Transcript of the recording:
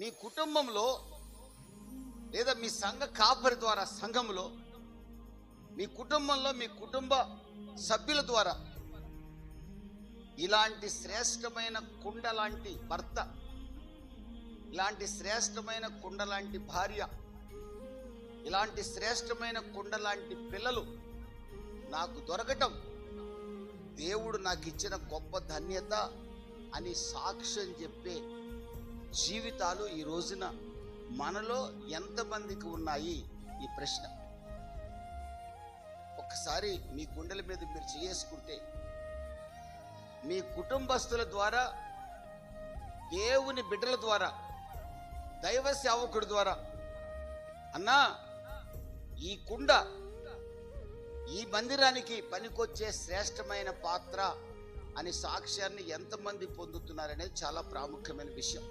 మీ కుటుంబంలో లేదా మీ సంఘ కాపరి ద్వారా సంఘంలో మీ కుటుంబంలో మీ కుటుంబ సభ్యుల ద్వారా ఇలాంటి శ్రేష్టమైన కుండ లాంటి భర్త ఇలాంటి శ్రేష్టమైన కుండ లాంటి భార్య ఇలాంటి శ్రేష్టమైన కుండ లాంటి పిల్లలు నాకు దొరకటం దేవుడు నాకు ఇచ్చిన గొప్ప ధన్యత అని సాక్ష్యం చెప్పే జీవితాలు ఈ రోజున మనలో ఎంతమందికి ఉన్నాయి? ఈ ప్రశ్న. ఒకసారి మీ గుండెల మీద మీరు చేసుకుంటే మీ కుటుంబస్తుల ద్వారా దేవుని బిడ్డల ద్వారా దైవ సేవకుడి ద్వారా అన్నా ఈ కుండ ఈ మందిరానికి పనికొచ్చే శ్రేష్టమైన పాత్ర అని సాక్ష్యాన్ని ఎంతమంది పొందుతున్నారనేది చాలా ప్రాముఖ్యమైన విషయం.